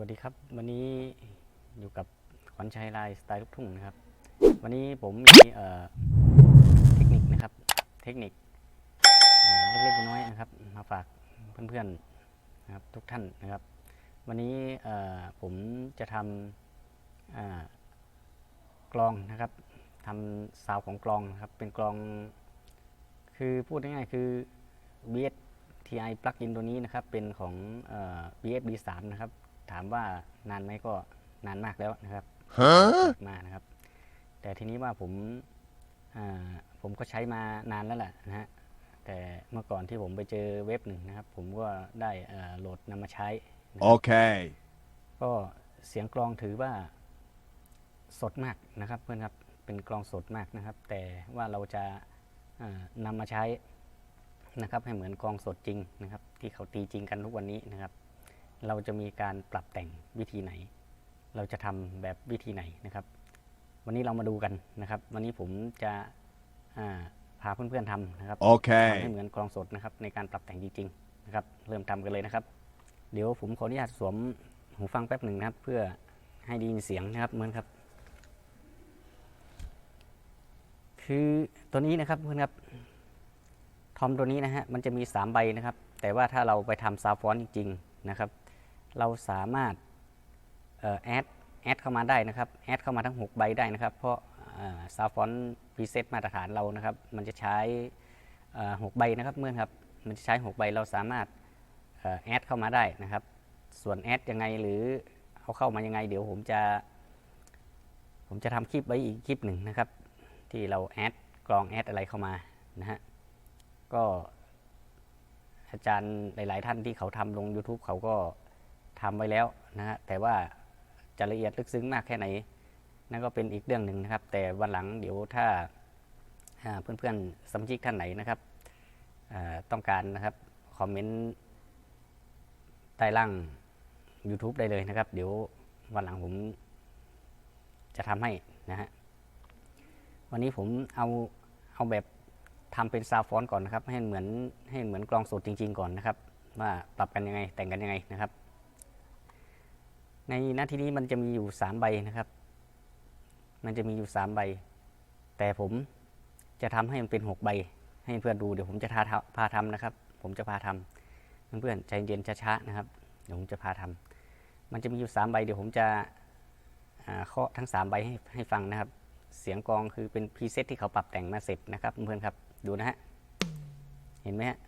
วัสดีครับ วันนี้อยู่กับขวัญชัยลายสไตล์ลูกทุ่งนะครับ วันนี้ผมมีเอ่อเทคนิคนะครับ เทคนิคเอ่อเล็กๆน้อยๆนะครับ มาฝากเพื่อนๆนะครับทุกท่านนะครับ วันนี้เอ่อผมจะทำกลองนะครับทำซาวของกลองนะครับ เป็นกลอง คือพูดง่ายๆคือ BS TI plugin ตัวนี้นะครับ เป็นของ BS B3 นะครับ ถามว่านานไหมก็นานมากแล้วนะครับมานะครับ แต่ทีนี้ว่าผมอ่าผมก็ใช้มานานแล้วแหละนะฮะแต่เมื่อก่อนที่ผมไปเจอเว็บหนึ่งนะครับ ผมก็ได้เอ่อโหลดนำมาใช้นะครับ Okay. ก็เสียงกลองถือว่าสดมากนะครับเพื่อนครับเป็นกลองสดมากนะครับ แต่ว่าเราจะอ่านำมาใช้นะครับ ให้เหมือนกลองสดจริงนะครับ ที่เขาตีจริงกันทุกวันนี้นะครับ เราจะมีการปรับแต่งวิธีไหน เราจะทำแบบวิธีไหนนะครับ วันนี้เรามาดูกันนะครับ วันนี้ผมจะอ่าพาเพื่อนๆทำนะครับทำให้ Okay. เหมือนกลองสดนะครับ ในการปรับแต่งจริงๆนะครับ เริ่มทำกันเลยนะครับ เดี๋ยวผมขออนุญาตสวมหูฟังแป๊บหนึ่งนะครับ เพื่อให้ได้ยินเสียงนะครับเหมือนครับ คือตัวนี้นะครับเพื่อนครับทอมตัวนี้นะฮะมันจะมี 3 ใบนะครับ แต่ว่าถ้าเราไปทำซาวฟอนต์จริงๆนะครับ เราสามารถแอดแอดเข้ามาได้นะครับแอดเข้ามาทั้ง 6 ใบได้นะครับ เพราะซาวฟอนพรีเซตมาตรฐานเรานะครับ มันจะใช้หกใบนะครับเมื่อนครับมันจะใช้ 6 ใบเราสามารถแอดเข้ามาได้นะครับ ส่วนแอดยังไงหรือเอาเข้ามายังไง เดี๋ยวผมจะ ผมจะทำคลิปไว้อีกคลิปหนึ่งนะครับ ที่เราแอดกรองแอดอะไรเข้ามานะฮะก็อาจารย์หลาย ๆ ท่านที่เขาทำลง YouTube เขาก็ ทำไว้แล้วนะฮะแต่ว่าจะละเอียดลึกซึ้งมากแค่ไหนนั่นก็เป็นอีกเรื่องหนึ่งนะครับ แต่วันหลังเดี๋ยวถ้าเพื่อนๆสมาชิกท่านไหนนะครับต้องการนะครับคอมเมนต์ใต้ล่าง YouTube ได้เลยนะครับ เดี๋ยววันหลังผมจะทำให้นะฮะวันนี้ผมเอาเอาแบบทำเป็นซาวฟอนก่อนนะครับ ให้เหมือนให้เหมือนกลองสดจริง ๆ ก่อนนะครับ ว่าปรับกันยังไงแต่งกันยังไงนะครับ ในหน้าที่นี้มันจะมีอยู่สามใบนะครับ มันจะมีอยู่สามใบ แต่ผมจะทำให้มันเป็นหกใบ ให้เพื่อนดูเดี๋ยวผมจะพาทำพาทำนะครับ ผมจะพาทำเพื่อนๆใจเย็นช้าๆนะครับ เดี๋ยวผมจะพาทำมันจะมีอยู่สามใบ เดี๋ยวผมจะเคาะทั้งสามใบให้ให้ฟังนะครับ เสียงกองคือเป็นพรีเซตที่เขาปรับแต่งมาเสร็จนะครับเพื่อนครับ ดูนะฮะ เห็นไหมฮะ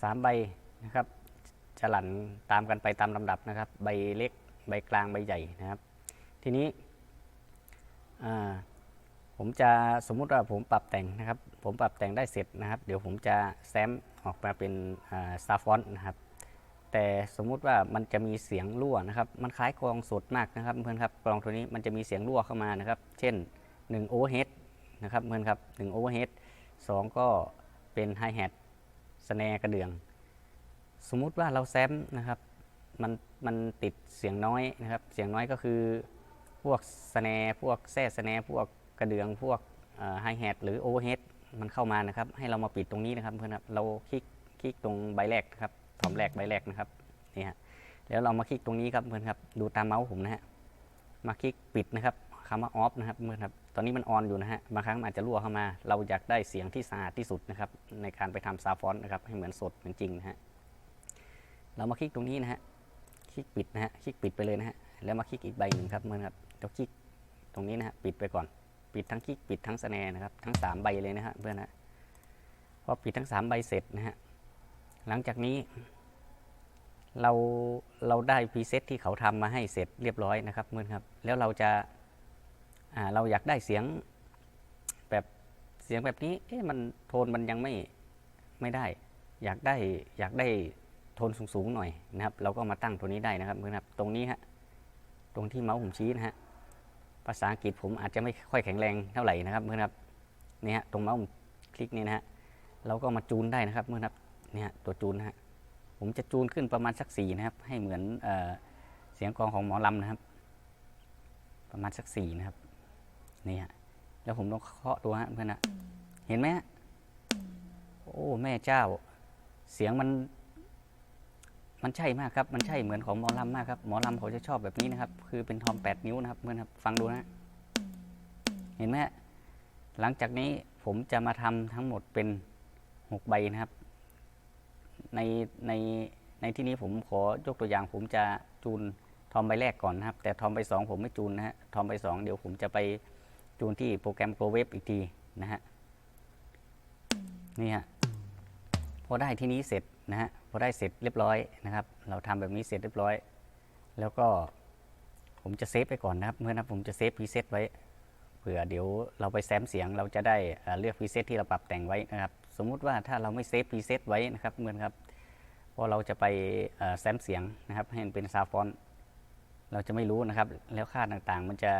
สามใบนะครับจะหลั่นตามกันไปตามลำดับนะครับ ใบเล็กใบกลางใบใหญ่นะครับ ทีนี้ผมจะสมมุติว่าผมปรับแต่งนะครับ ผมปรับแต่งได้เสร็จนะครับ เดี๋ยวผมจะแซมออกมาเป็นซาฟอนนะครับ แต่สมมุติว่ามันจะมีเสียงรั่วนะครับ มันคล้ายกลองสดมากนะครับเพื่อนครับกลองตัวนี้มันจะมีเสียงรั่วเข้ามานะครับ เช่น1 overhead นะครับเพื่อนครับ1 overhead 2 ก็เป็น hi hat สแนกระเดื่อง สมมุติว่าเราแซมนะครับมันมันติดเสียงน้อยนะครับ เสียงน้อยก็คือพวกสแนพวกแซ่สแนพวกกระเดื่องพวกไฮแฮทหรือโอเวอร์เฮดมันเข้ามานะครับ ให้เรามาปิดตรงนี้นะครับเพื่อนครับเราคลิกคลิกตรงใบแรกนะครับถอมแรกใบแรกนะครับนี่ฮะแล้วเรามาคลิกตรงนี้ครับเพื่อนครับ ดูตามเมาส์ผมนะฮะมาคลิกปิดนะครับคำว่าออฟนะครับเพื่อนครับ อนนี้มันออนอยู่นะฮะ บางครั้งมันอาจจะรั่วเข้ามา เราอยากได้เสียงที่สะอาดที่สุดนะครับ ในการไปทำซาวฟอนนะครับ ให้เหมือนสดเหมือนจริงนะฮะ เรามาคลิกตรงนี้นะฮะ คลิกปิดนะฮะ คลิกปิดไปเลยนะฮะ แล้วมาคลิกอีกใบหนึ่งครับเพื่อนครับเราคลิกตรงนี้นะฮะ ปิดไปก่อน ปิดทั้งคลิกปิดทั้งสแนนะครับ ทั้ง 3 ใบเลยนะฮะเพื่อนนะพอปิดทั้ง 3 ใบเสร็จนะฮะ หลังจากนี้ เรา เราได้พรีเซตที่เขาทำมาให้เสร็จเรียบร้อยนะครับเพื่อนครับ แล้วเราจะ เราอยากได้เสียงแบบเสียงแบบนี้ เอ๊ะมันโทนมันยังไม่ไม่ได้ อยากได้อยากได้โทนสูงๆหน่อยนะครับ เราก็มาตั้งตัวนี้ได้นะครับเพื่อนครับ ตรงนี้ฮะ ตรงที่เมาส์ผมชี้นะฮะ ภาษาอังกฤษผมอาจจะไม่ค่อยแข็งแรงเท่าไหร่นะครับเพื่อนครับ นี่ฮะ ตรงเมาส์คลิกนี่นะฮะ เราก็มาจูนได้นะครับเพื่อนครับ นี่ฮะ ตัวจูนนะฮะ ผมจะจูนขึ้นประมาณสักสี่นะครับ ให้เหมือนเอเสียงกลองของหมอลำนะครับ ประมาณสักสี่นะครับ นี่ฮะแล้วผมต้องเคาะดูฮะเพื่อนนะเห็นไหมฮะโอ้แม่เจ้า เสียงมัน มันใช่มากครับ มันใช่เหมือนของหมอลำมากครับหมอลำเขาจะชอบแบบนี้นะครับ คือเป็นทอมแปดนิ้วนะครับเพื่อนครับ ฟังดูนะ เห็นไหมฮะหลังจากนี้ผมจะมาทำทั้งหมดเป็นหกใบนะครับ ในในในที่นี้ผมขอยกตัวอย่าง ผมจะจูนทอมใบแรกก่อนนะครับ แต่ทอมใบสองผมไม่จูนนะฮะทอมใบสองเดี๋ยวผมจะไป จูนที่โปรแกรม Go Web อีกทีนะฮะนี่ฮะพอได้ที่นี้เสร็จนะฮะพอได้เสร็จเรียบร้อยนะครับ เราทำแบบนี้เสร็จเรียบร้อย แล้วก็ผมจะเซฟไปก่อนนะครับเมื่อนะผมจะเซฟพรีเซตไว้เผื่อเดี๋ยวเราไปแซมเสียงเราจะได้เลือกพรีเซตที่เราปรับแต่งไว้นะครับ สมมุติว่าถ้าเราไม่เซฟพรีเซตไว้นะครับเหมือนครับพอเราจะไปแซมเสียงนะครับให้มันเป็นซาวฟอน เราจะไม่รู้นะครับ แล้วค่าต่างๆ มันจะ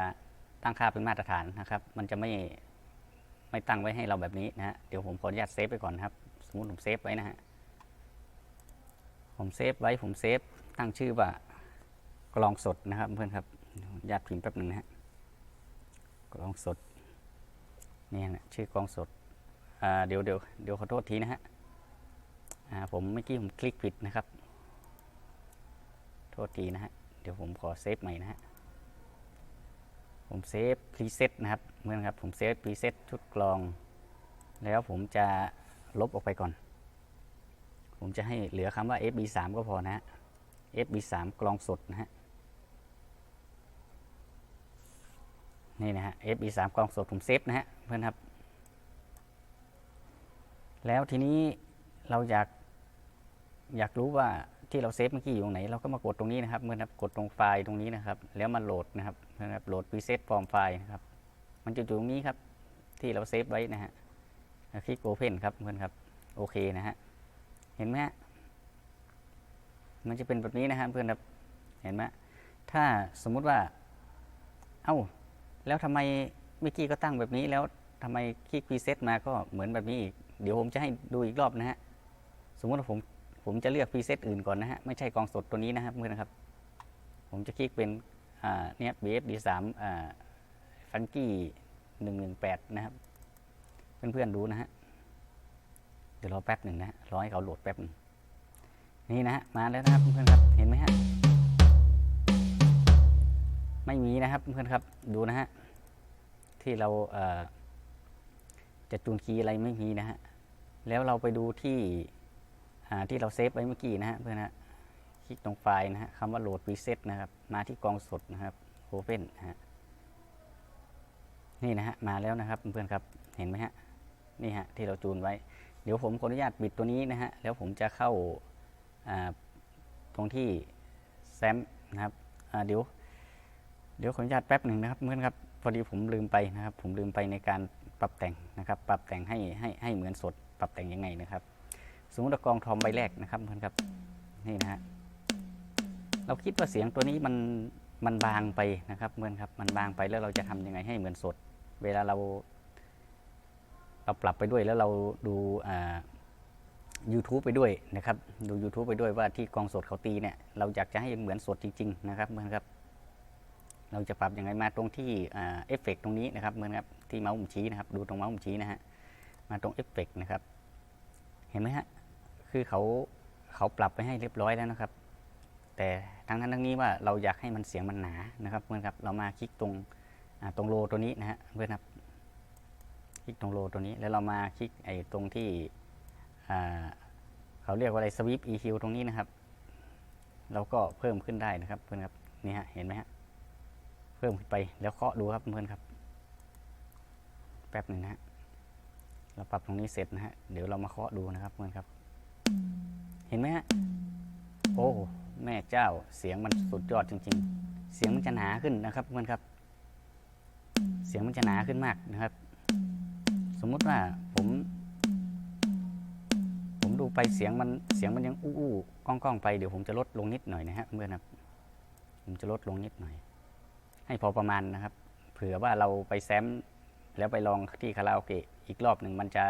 ตั้งค่าเป็นมาตรฐานนะครับ มันจะไม่ไม่ตั้งไว้ให้เราแบบนี้นะฮะ เดี๋ยวผมขออนุญาตเซฟไปก่อนครับ สมมติผมเซฟไว้นะฮะ ผมเซฟไว้ผมเซฟตั้งชื่อว่ากลองสดนะครับเพื่อนครับญาติพิมพ์แป๊บหนึ่งนะฮะ กลองสดนี่นะชื่อกลองสดอ่าเดี๋ยวเดี๋ยวเดี๋ยวขอโทษทีนะฮะอ่าผมเมื่อกี้ผมคลิกผิดนะครับ โทษทีนะฮะ เดี๋ยวผมขอเซฟใหม่นะฮะ ผมเซฟพรีเซตนะครับเมื่อนครับผมเซฟพรีเซตชุดกลอง แล้วผมจะลบออกไปก่อน ผมจะให้เหลือคำว่า FB3 ก็พอนะฮะ FB3 กลองสดนะฮะนี่นะฮะ FB3 กลองสดผมเซฟนะฮะเพื่อนครับ แล้วทีนี้เราอยากอยากรู้ว่า ที่เราเซฟเมื่อกี้อยู่ตรงไหนเราก็มากดตรงนี้นะครับเมื่อครับกดตรงไฟล์ตรงนี้นะครับ แล้วมาโหลดนะครับเพื่อนครับโหลด preset form ไฟล์นะครับ มันจะอยู่ตรงนี้ครับที่เราเซฟไว้นะฮะแล้วคลิก open ครับเพื่อนครับโอเคนะฮะเห็นไหมฮะมันจะเป็นแบบนี้นะฮะเพื่อนครับเห็นไหมถ้าสมมุติว่า เอ้า แล้วทำไมเมื่อกี้ก็ตั้งแบบนี้แล้วทำไมคลิกพรีเซตมาก็เหมือนแบบนี้อีก เดี๋ยวผมจะให้ดูอีกรอบนะฮะ สมมติว่าผม ผมจะเลือกพรีเซตอื่นก่อนนะฮะ ไม่ใช่กองสดตัวนี้นะครับเพื่อนนะครับ ผมจะคลิกเป็นเนี่ย BFD 3อ่าฟันกี้หนึ่งหนึ่งแปดนะครับ เพื่อนๆดูนะฮะ เดี๋ยวรอแป๊บหนึ่งนะรอให้เขาโหลดแป๊บหนึ่งนี่นะฮะ มาแล้วนะครับเพื่อนๆครับ เห็นไหมฮะ ไม่มีนะครับเพื่อนๆครับ ดูนะฮะ ที่เราเจะจูนคีย์อะไรไม่มีนะฮะ แล้วเราไปดูที่ อ่าที่เราเซฟไว้เมื่อกี้นะฮะเพื่อนฮะคลิกตรงไฟล์นะฮะคำว่าโหลด preset นะครับ มาที่กองสดนะครับ open นะฮะนี่นะฮะมาแล้วนะครับเพื่อนๆครับเห็นไหมฮะนี่ฮะที่เราจูนไว้ เดี๋ยวผมขออนุญาตปิดตัวนี้นะฮะแล้วผมจะเข้าตรงที่แซมนะครับเดี๋ยวเดี๋ยวขออนุญาตแป๊บหนึ่งนะครับเพื่อนครับพอดีผมลืมไปนะครับ ผมลืมไปในการปรับแต่งนะครับ ปรับแต่งให้ให้ให้เหมือนสด ปรับแต่งยังไงนะครับ สมมติว่ากองทอมใบแรกนะครับเพื่อนครับนี่นะฮะเราคิดว่าเสียงตัวนี้มันมันบางไปนะครับเพื่อนครับมันบางไปแล้วเราจะทำยังไงให้เหมือนสด เวลาเรา เราปรับไปด้วยแล้วเราดูอ่า YouTube ไปด้วยนะครับ ดู YouTube ไปด้วยว่าที่กองสดเขาตีเนี่ย เราอยากจะให้เหมือนสดจริง ๆ นะครับเพื่อนครับ เราจะปรับยังไงมาตรงที่เอฟเฟกตรงนี้นะครับเหมือนกับที่เมาส์ผมชี้นะครับ ดูตรงเมาส์ผมชี้นะฮะมาตรงเอฟเฟกนะครับ เห็นไหมฮะ คือเขาเขาปรับไปให้เรียบร้อยแล้วนะครับ แต่ทั้งนั้นทั้งนี้ว่าเราอยากให้มันเสียงมันหนานะครับเพื่อนครับเรามาคลิกตรงตรงโลตัวนี้นะฮะเพื่อนครับคลิกตรงโลตัวนี้แล้วเรามาคลิกไอ้ตรงที่เขาเรียกว่าอะไรสวิป EQ ตรงนี้นะครับ เราก็เพิ่มขึ้นได้นะครับ เพื่อนครับนี่ฮะเห็นไหมฮะเพิ่มขึ้นไปแล้วเคาะดูครับเพื่อนครับ แป๊บหนึ่งนะฮะเราปรับตรงนี้เสร็จนะฮะเดี๋ยวเรามาเคาะดูนะครับเพื่อนครับ เห็นไหมฮะ โอ้ แม่เจ้า เสียงมันสุดยอดจริง ๆ เสียงมันจะหนาขึ้นนะครับเพื่อนครับ เสียงมันจะหนาขึ้นมากนะครับ สมมุติว่าผม ผมดูไปเสียงมัน เสียงมันยังอู้อู้ก้องก้องๆไป เดี๋ยวผมจะลดลงนิดหน่อยนะฮะเพื่อนครับ ผมจะลดลงนิดหน่อย ให้พอประมาณนะครับ เผื่อว่าเราไปแซมแล้วไปลองที่คาราโอเกะอีกรอบหนึ่งมันจะ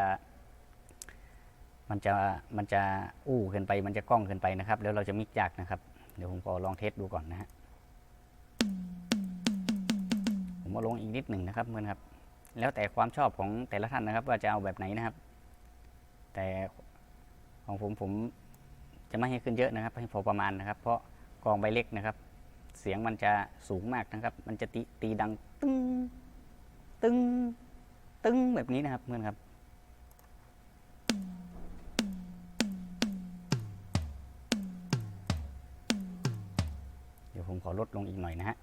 มันจะมันจะอู้เกินไป มันจะกล้องเกินไปนะครับ แล้วเราจะมิกยากนะครับ เดี๋ยวผมขอลองเทสดูก่อนนะฮะผมผมมาลงอีกนิดหนึ่งนะครับเพื่อนครับ แล้วแต่ความชอบของแต่ละท่านนะครับ ว่าจะเอาแบบไหนนะครับ แต่ของผมผมจะไม่ให้ขึ้นเยอะนะครับ ให้พอประมาณนะครับ เพราะกลองใบเล็กนะครับ เสียงมันจะสูงมากนะครับ มันจะตีตีดังตึ้งตึ้งตึ้งแบบนี้นะครับเพื่อนครับ ผมขอลดลงอีกหน่อยนะฮะ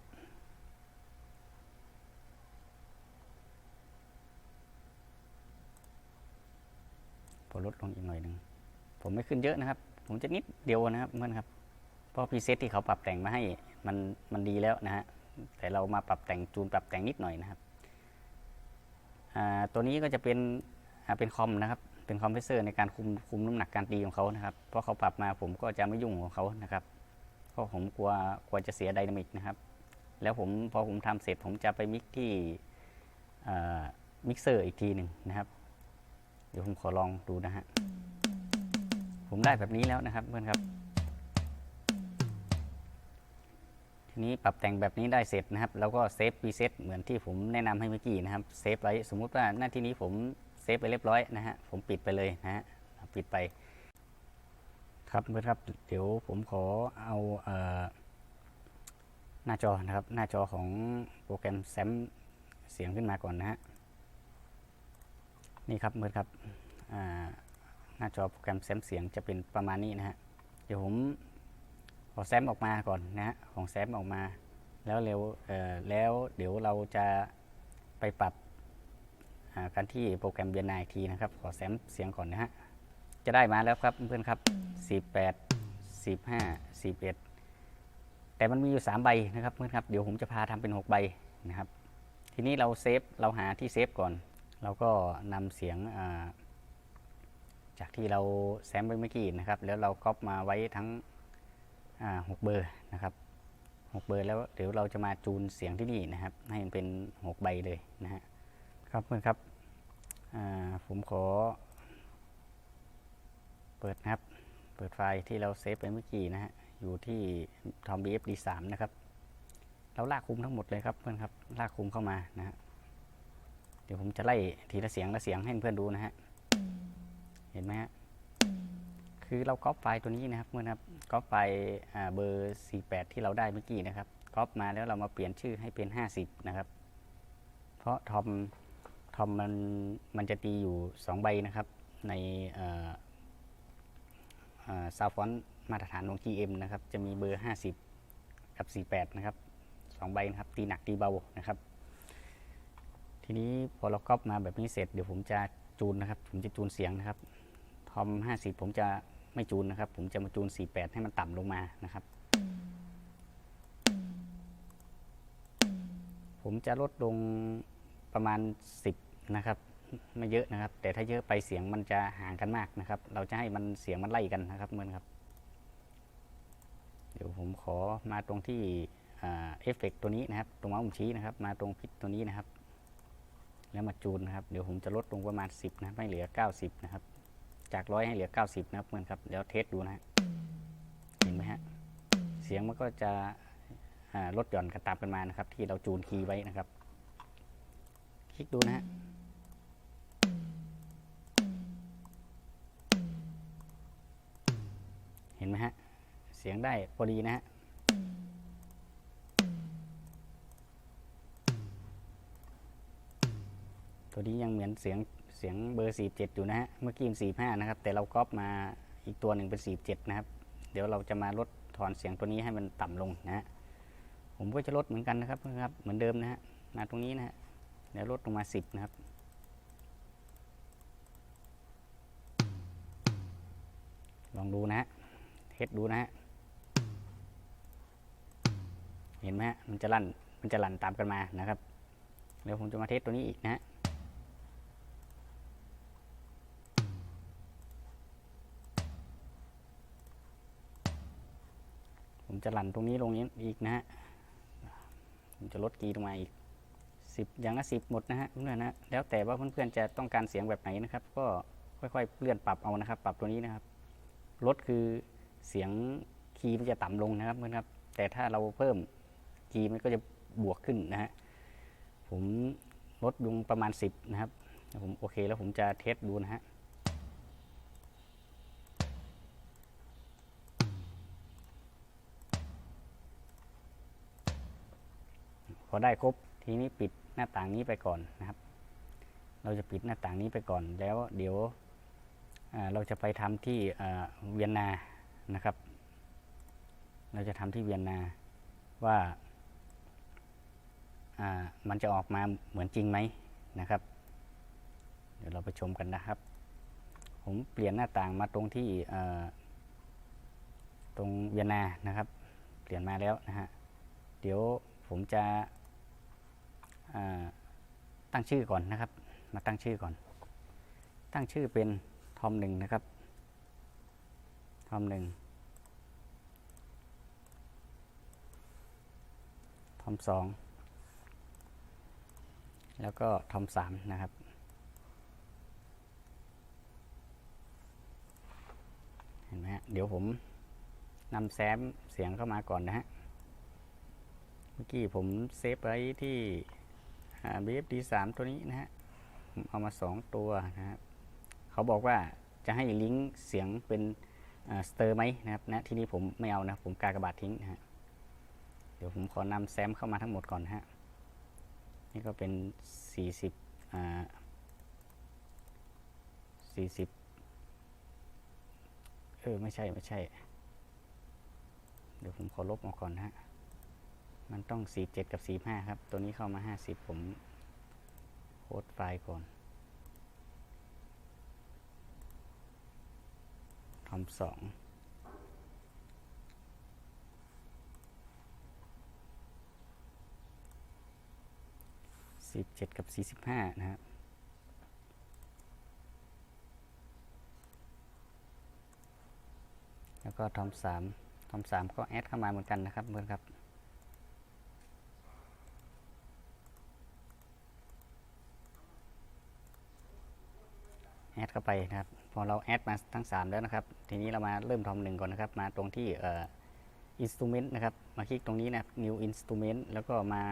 พอลดลงอีกหน่อยหนึ่งผมไม่ขึ้นเยอะนะครับ ผมจะนิดเดียวนะครับเพื่อนครับเพราะพีเซตที่เขาปรับแต่งมาให้มันมันดีแล้วนะฮะแต่เรามาปรับแต่งจูนปรับแต่งนิดหน่อยนะครับอ่าตัวนี้ก็จะเป็นอ่าเป็นคอมนะครับ เป็นคอมเพรสเซอร์ในการคุมคุมน้ำหนักการตีของเขานะครับ เพราะเขาปรับมาผมก็จะไม่ยุ่งของเขานะครับ เพราะผมกลัวกลัวจะเสียไดนามิกนะครับ แล้วผมพอผมทำเสร็จผมจะไปมิกที่มิกเซอร์อีกทีหนึ่งนะครับ เดี๋ยวผมขอลองดูนะฮะ ผมได้แบบนี้แล้วนะครับเพื่อนครับ ทีนี้ปรับแต่งแบบนี้ได้เสร็จนะครับ แล้วก็เซฟรีเซ็ตเหมือนที่ผมแนะนำให้เมื่อกี้นะครับ เซฟไว้สมมุติว่าหน้าที่นี้ผมเซฟไปเรียบร้อยนะฮะ ผมปิดไปเลยนะฮะ ปิดไป ครับเพื่อนครับ เดี๋ยวผมขอเอาเออหน้าจอนะครับ หน้าจอของโปรแกรมแซมเสียงขึ้นมาก่อนนะฮะนี่ครับเพื่อนครับหน้าจอโปรแกรมแซมเสียงจะเป็นประมาณนี้นะฮะเดี๋ยวผมขอแซมออกมาก่อนนะฮะของแซมออกมา แล้วเร็วแล้วเดี๋ยวเราจะไปปรับอ่ากันที่โปรแกรมเบียนไนทีนะครับ ขอแซมเสียงก่อนนะฮะ จะได้มาแล้วครับเพื่อนๆครับ18 15 11แต่มันมีอยู่ 3 ใบนะครับเพื่อนครับ เดี๋ยวผมจะพาทำเป็น 6 ใบนะครับ ทีนี้เราเซฟเราหาที่เซฟก่อน เราก็นำเสียงอ่าจากที่เราแซมไปเมื่อกี้นะครับ แล้วเราก๊อปมาไว้ทั้งอ่า6เบอร์นะครับ6เบอร์แล้วเดี๋ยวเราจะมาจูนเสียงที่นี่นะครับ ให้มันเป็น6ใบเลยนะฮะครับเพื่อนครับอ่าผมขอเปิดนะครับ เปิดไฟล์ที่เราเซฟไปเมื่อกี้นะฮะ อยู่ที่ Tom BFD 3 นะครับ เราลากคุมทั้งหมดเลยครับเพื่อนครับ ลากคุมเข้ามานะฮะ เดี๋ยวผมจะไล่ทีละเสียงละเสียงให้เพื่อนดูนะฮะ เห็นไหมฮะ คือเราก๊อปไฟล์ตัวนี้นะครับเพื่อนครับ ก๊อปไฟล์อ่าเบอร์ 48 ที่เราได้เมื่อกี้นะครับ ก๊อปมาแล้วเรามาเปลี่ยนชื่อให้เป็น 50 นะครับ เพราะทอมทอมมันมันจะตีอยู่ 2 ใบนะครับในเอ่อ ซาวฟอนมาตรฐานของ GM นะครับ จะมีเบอร์ 50 กับ 48 นะครับสองใบนะครับ ตีหนักตีเบานะครับ ทีนี้พอเราก๊อปมาแบบนี้เสร็จเดี๋ยวผมจะจูนนะครับ ผมจะจูนเสียงนะครับ ทอม 50 ผมจะไม่จูนนะครับ ผมจะมาจูน 48 ให้มันต่ำลงมานะครับ ผมจะลดลงประมาณ 10 นะครับ ไม่เยอะนะครับ แต่ถ้าเยอะไปเสียงมันจะห่างกันมากนะครับ เราจะให้มันเสียงมันไล่กันนะครับเมื่อนครับ เดี๋ยวผมขอมาตรงที่เอฟเฟกตัวนี้นะครับ ตรงเมาส์ผมชี้นะครับ มาตรงพิษตัวนี้นะครับ แล้วมาจูนนะครับ เดี๋ยวผมจะลดลงประมาณ 10 นะไม่เหลือ 90 นะครับ จากร้อยให้เหลือ 90 นะครับเพื่อนครับเดี๋ยวเทสดูนะฮะเห็นไหมฮะ เสียงมันก็จะลดหย่อนกันตามกันมานะครับ ที่เราจูนคีย์ไว้นะครับ คลิกดูนะฮะ ห็นไหมฮะ เสียงได้พอดีนะฮะตัวนี้ยังเหมือนเสียงเสียงเบอร์ 47 อยู่นะฮะ เมื่อกี้45นะครับ แต่เราก๊อปมาอีกตัวหนึ่งเป็น 47 นะครับ เดี๋ยวเราจะมาลดทอนเสียงตัวนี้ให้มันต่ำลงนะฮะ ผมก็จะลดเหมือนกันนะครับนะครับ เหมือนเดิมนะฮะ มาตรงนี้นะฮะ เดี๋ยวลดลงมา 10 นะครับ ลองดูนะฮะ เทสดูนะฮะ เห็นไหมฮะ มันจะลั่น มันจะลั่นตามกันมานะครับ เดี๋ยวผมจะมาเทสตัวนี้อีกนะฮะผมจะลั่นตรงนี้ลงนี้อีกนะฮะ ผมจะลดกีลงมาอีกสิบอย่างละสิบหมดนะฮะเพื่อนนะ แล้วแต่ว่าเพื่อนๆจะต้องการเสียงแบบไหนนะครับ ก็ค่อยๆเลื่อนปรับเอานะครับ ปรับตัวนี้นะครับ ลดคือ เสียงคีย์มันจะต่ำลงนะครับเพื่อนครับ แต่ถ้าเราเพิ่มคีย์มันก็จะบวกขึ้นนะฮะผมลดยุงประมาณ 10 นะครับผมโอเคแล้วผมจะเทสดูนะฮะพอได้ครบทีนี้ปิดหน้าต่างนี้ไปก่อนนะครับ เราจะปิดหน้าต่างนี้ไปก่อนแล้วเดี๋ยวเราจะไปทำที่เวียนนา นะครับ เราจะทำที่เวียนนาว่าามันจะออกมาเหมือนจริงไหมนะครับ เดี๋ยวเราไปชมกันนะครับ ผมเปลี่ยนหน้าต่างมาตรงที่ตรงเวียนนานะครับ เปลี่ยนมาแล้วนะฮะ เดี๋ยวผมจะตั้งชื่อก่อนนะครับ มาตั้งชื่อก่อน ตั้งชื่อเป็นทอมหนึ่งนะครับ ทอมหนึ่งทอมสองแล้วก็ทอมสามนะครับ เห็นไหมฮะเดี๋ยวผมนำแซมเสียงเข้ามาก่อนนะฮะ เมื่อกี้ผมเซฟไว้ที่ BFD 3 ตัวนี้นะฮะผมเอามา 2 ตัวนะครับ เขาบอกว่าจะให้ลิงก์เสียงเป็น สเตอร์ไหมนะครับนะที่นี้ผมไม่เอานะผมกากระบาดทิ้งนะฮะเดี๋ยวผมขอนำแซมเข้ามาทั้งหมดก่อนนะฮะนี่ก็เป็น 40อ่า40 เออ ไม่ใช่ ไม่ใช่ เดี๋ยวผมขอลบออกก่อนฮะ มันต้อง 47 กับ 45 ครับ ตัวนี้เข้ามา 50 ผมโค้ดไฟล์ก่อน ทำสองสิบเจ็ดกับสี่สิบห้านะครับแล้วก็ทอมสามทอมสามก็แอดเข้ามาเหมือนกันนะครับเพื่อนครับแอดเข้าไปนะครับ พอเราแอดมาทั้ง 3 แล้วนะครับ ทีนี้เรามาเริ่มทอมหนึ่งก่อนนะครับ มาตรงที่เอ่อ instrument นะครับ มาคลิกตรงนี้นะ new instrument แล้วก็มา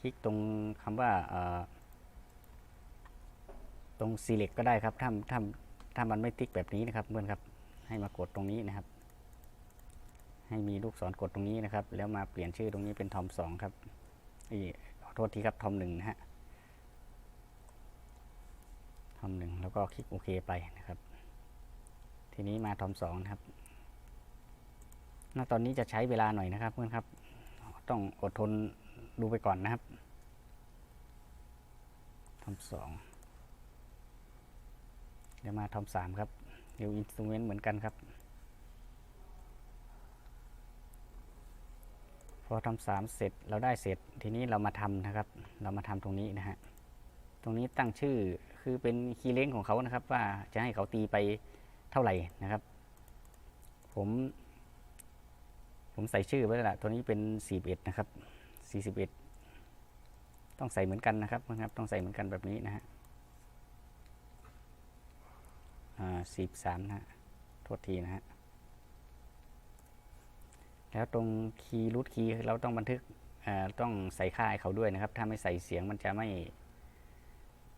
คลิกตรงคำว่าเอ่อตรง select ก็ได้ครับ ถ้าถ้าถ้ามันไม่ติ๊กแบบนี้นะครับเพื่อนครับ ให้มากดตรงนี้นะครับ ให้มีลูกศรกดตรงนี้นะครับ แล้วมาเปลี่ยนชื่อตรงนี้เป็นทอมสองครับอีขอโทษทีครับทอมหนึ่งนะฮะทอมหนึ่งแล้วก็คลิกโอเคไปนะครับ ทีนี้มาทอมสองนะครับณตอนนี้จะใช้เวลาหน่อยนะครับเพื่อนครับ ต้องอดทนดูไปก่อนนะครับทอมสองเดี๋ยวมาทอมสามครับเดี๋ยวอินสตูเมนต์เหมือนกันครับ พอทำสามเสร็จเราได้เสร็จทีนี้เรามาทำนะครับ เรามาทำตรงนี้นะฮะตรงนี้ตั้งชื่อคือเป็นคีย์เล้งของเขานะครับ ว่าจะให้เขาตีไป เท่าไหร่นะครับ ผม ผมใส่ชื่อไว้แล้วละตัวนี้เป็น 41 นะครับ 41 ต้องใส่เหมือนกันนะครับนะครับ ต้องใส่เหมือนกันแบบนี้นะฮะอ่า43นะฮะโทษทีนะฮะ แล้วตรงคีย์รูทคีย์เราต้องบันทึกต้องใส่ค่าให้เขาด้วยนะครับ ถ้าไม่ใส่เสียงมันจะไม่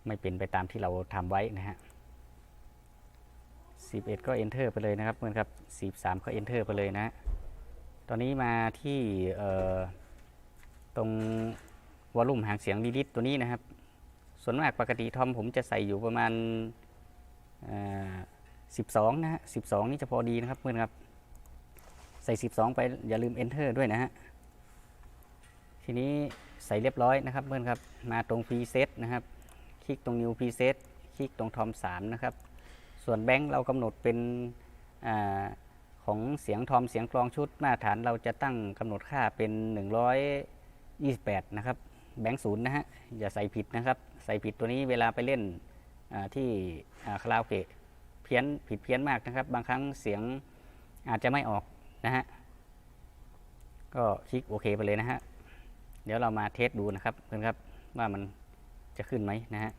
ไม่เป็นไปตามที่เราทำไว้นะฮะ 11ก็ enter ไปเลยนะครับเพื่อนครับ13ก็ enter ไปเลยนะ ตอนนี้มาที่ตรงวอลลุ่มหางเสียงดีลิทตัวนี้นะครับ ส่วนมากปกติทอมผมจะใส่อยู่ประมาณเอ่อ12 นะฮะ 12 นี่จะพอดีนะครับเพื่อนครับ ใส่ 12 ไปอย่าลืม enter ด้วยนะฮะ ทีนี้ใส่เรียบร้อยนะครับเพื่อนครับ มาตรง preset นะครับ คลิกตรง new preset คลิกตรง tom 3นะครับ ส่วนแบงค์เรากำหนดเป็นอของเสียงทอมเสียงกลองชุดมาตรฐานเราจะตั้งกำหนดค่าเป็น 128 นะครับ แบงค์ศูนย์นะฮะอย่าใส่ผิดนะครับ ใส่ผิดตัวนี้เวลาไปเล่นที่คาราโอเกะเพี้ยนผิดเพี้ยนมากนะครับ บางครั้งเสียงอาจจะไม่ออกนะฮะก็คลิกโอเคไปเลยนะฮะเดี๋ยวเรามาเทสดูนะครับเพื่อนครับว่ามันจะขึ้นไหมนะฮะ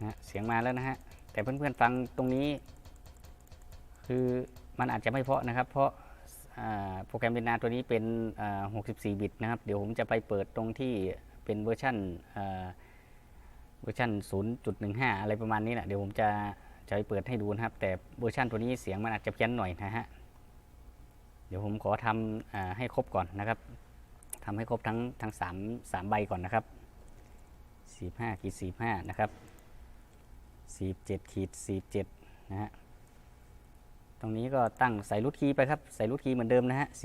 นะเสียงมาแล้วนะฮะ แต่เพื่อนๆฟังตรงนี้ คือมันอาจจะไม่เพาะนะครับ เพราะโปรแกรมเป็นนาตัวนี้เป็น 64 บิตนะครับ เดี๋ยวผมจะไปเปิดตรงที่เป็นเวอร์ชันเวอร์ชัน0.15 อะไรประมาณนี้แหละ เดี๋ยวผมจะจะไปเปิดให้ดูนะครับ แต่เวอร์ชันตัวนี้เสียงมันอาจจะเพี้ยนหน่อยนะฮะ เดี๋ยวผมขอทำอให้ครบก่อนนะครับทำให้ครบทั้งทั้งสามสามใบก่อนนะครับ 45ขีด45 นะครับ 47ขีด47 นะฮะ ตรงนี้ก็ตั้งใส่รูทคีย์ไปครับ ใส่รูทคีย์เหมือนเดิมนะฮะ 45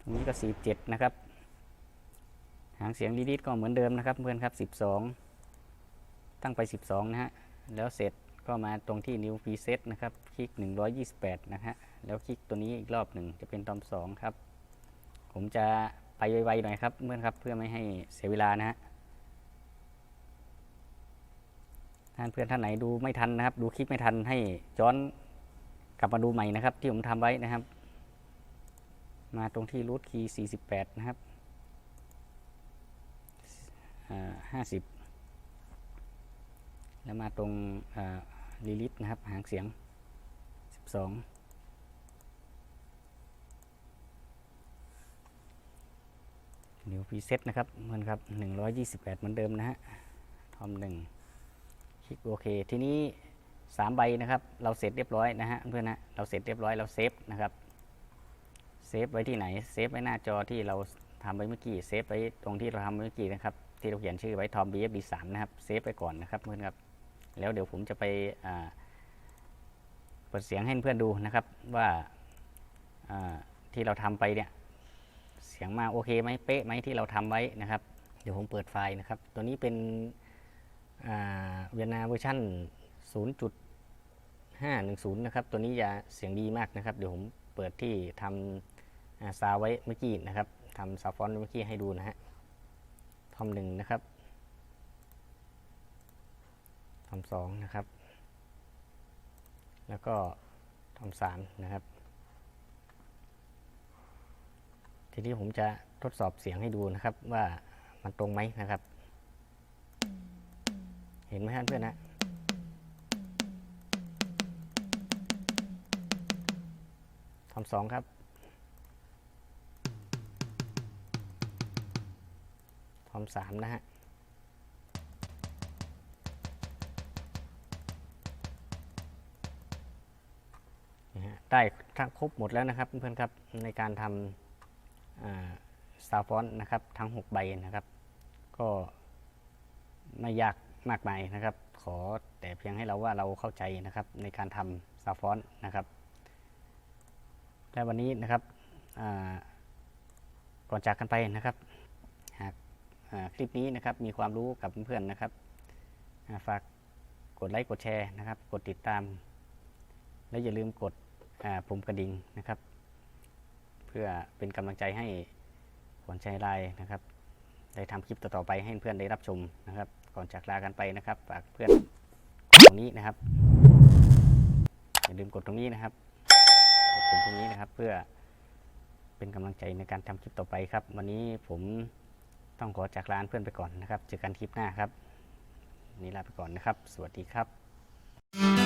ตรงนี้ก็ 47 นะครับ หางเสียงดีดก็เหมือนเดิมนะครับเพื่อนครับ 12 ตั้งไป 12 นะฮะ แล้วเสร็จก็มาตรงที่ new preset นะครับ คลิก 128 นะฮะ แล้วคลิกตัวนี้อีกรอบหนึ่งจะเป็นตอม 2 ครับ ผมจะไปไวๆหน่อยครับเพื่อนครับเพื่อไม่ให้เสียเวลานะฮะ ท่าน เพื่อนท่านไหนดูไม่ทันนะครับ ดูคลิปไม่ทันให้ย้อนกลับมาดูใหม่นะครับ ที่ผมทำไว้นะครับ มาตรงที่รูทคีย์48นะครับห้าสิบแล้วมาตรงลีลิตนะครับ หางเสียง12นิวพรีเซตนะครับเหมือนครับ128เหมือนเดิมนะฮะทอมหนึ่ง คลิกโอเค ทีนี้ 3 ใบนะครับ เราเสร็จเรียบร้อยนะฮะเพื่อนนะเราเสร็จเรียบร้อยเราเซฟนะครับเซฟไว้ที่ไหนเซฟไว้หน้าจอที่เราทำไว้เมื่อกี้เซฟไว้ตรงที่เราทำเมื่อกี้นะครับที่เราเขียนชื่อไว้ทอม BFD 3นะครับเซฟไว้ก่อนนะครับเพื่อนครับแล้วเดี๋ยวผมจะไปเปิดเสียงให้เพื่อนดูนะครับว่าที่เราทำไปเนี่ยเสียงมาโอเคไหมเป๊ะไหมที่เราทำไว้นะครับ เดี๋ยวผมเปิดไฟล์นะครับ ตัวนี้เป็น เวียนนาเวอร์ชัน0.510 นะครับ ตัวนี้จะเสียงดีมากนะครับ เดี๋ยวผมเปิดที่ทำซาวไว้เมื่อกี้นะครับทำซาวฟอนต์เมื่อกี้ให้ดูนะฮะทอมหนึ่งนะครับทอมสองนะครับ แล้วก็ทอมสามนะครับ ทีนี้ผมจะทดสอบเสียงให้ดูนะครับว่ามันตรงไหมนะครับ เห็นไหมฮะเพื่อนนะทำสองครับทำสามนะฮะนี่ฮะได้ทั้งครบหมดแล้วนะครับเพื่อนๆครับในการทำซาวฟอนนะครับทั้ง 6 ใบนะครับ ก็ไม่ยาก มากมายนะครับ ขอแต่เพียงให้เราว่าเราเข้าใจนะครับในการทำซาฟอนนะครับและวันนี้นะครับก่อนจากกันไปนะครับหากคลิปนี้นะครับมีความรู้กับเพื่อนๆนะครับาฝากกดไลค์กดแชร์นะครับ กดติดตาม และอย่าลืมกดปุ่มกระดิ่งนะครับ เพื่อเป็นกำลังใจให้ขวัญใจไลน์นะครับ ได้ทำคลิปต่อๆไปให้เพื่อนได้รับชมนะครับ ก่อนจากลากันไปนะครับ ฝากเพื่อนกดตรงนี้นะครับอย่าลืมกดตรงนี้นะครับกดตรงนี้นะครับ เพื่อเป็นกำลังใจในการทำคลิปต่อไปครับ วันนี้ผมต้องขอจากลาเพื่อนไปก่อนนะครับ เจอกันคลิปหน้าครับนนี้ลาไปก่อนนะครับ สวัสดีครับ